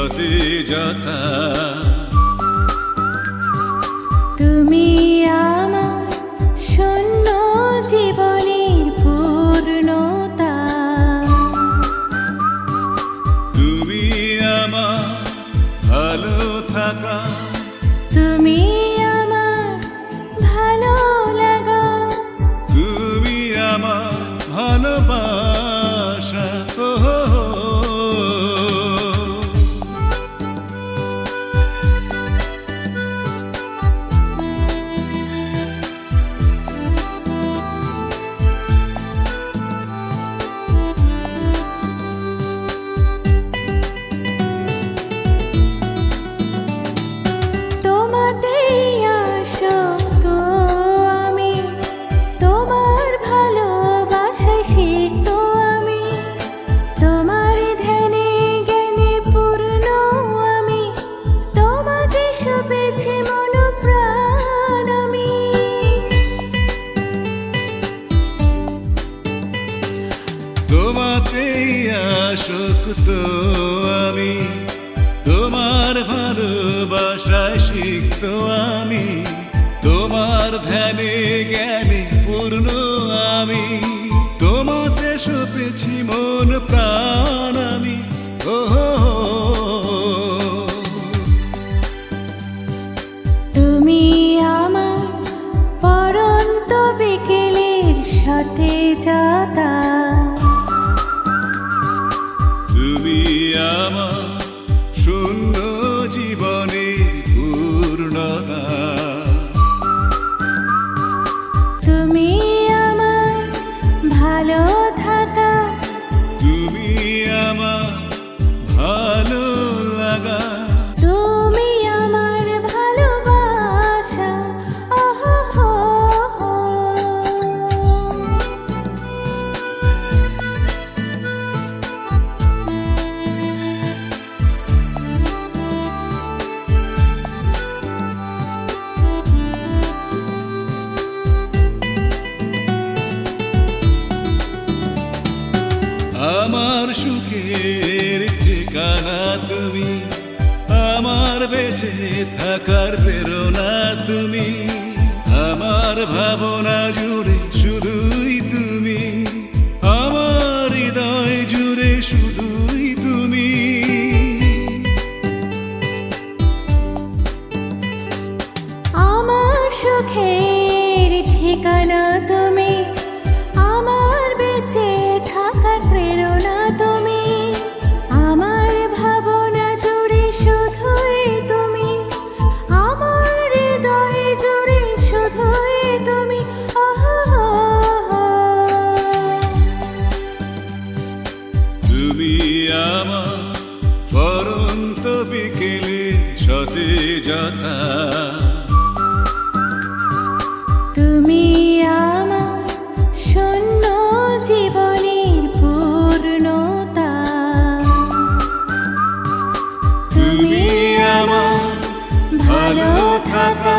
সতেজতা তুমি আমার শূন্য জীবনের পূর্ণতা। তুমি আমার ভালো থাকা। তুমি আমার ভালো লাগা। তুমি আমার ভালোবাসা। তোমাতেই আসক্ত আমি। তোমার ভালোবাসায় শিখত আমি। তোমার ধ্যানে জ্ঞানে পূর্ণ আমি। তোমাতে সপেছি মন প্রাণ আমার সুখের ঠিকানা তুমি, আমার বেঁচে থাকার প্রেরণা তুমি, আমার ভাবনা জুড়ে শুধুই তুমি, আমার হৃদয় জুড়ে শুধুই তুমি। আমার সুখের ঠিকানা সতেজতা তুমি আমার শূন্য জীবনের পূর্ণতা। তুমি আমার ভালো থাকা।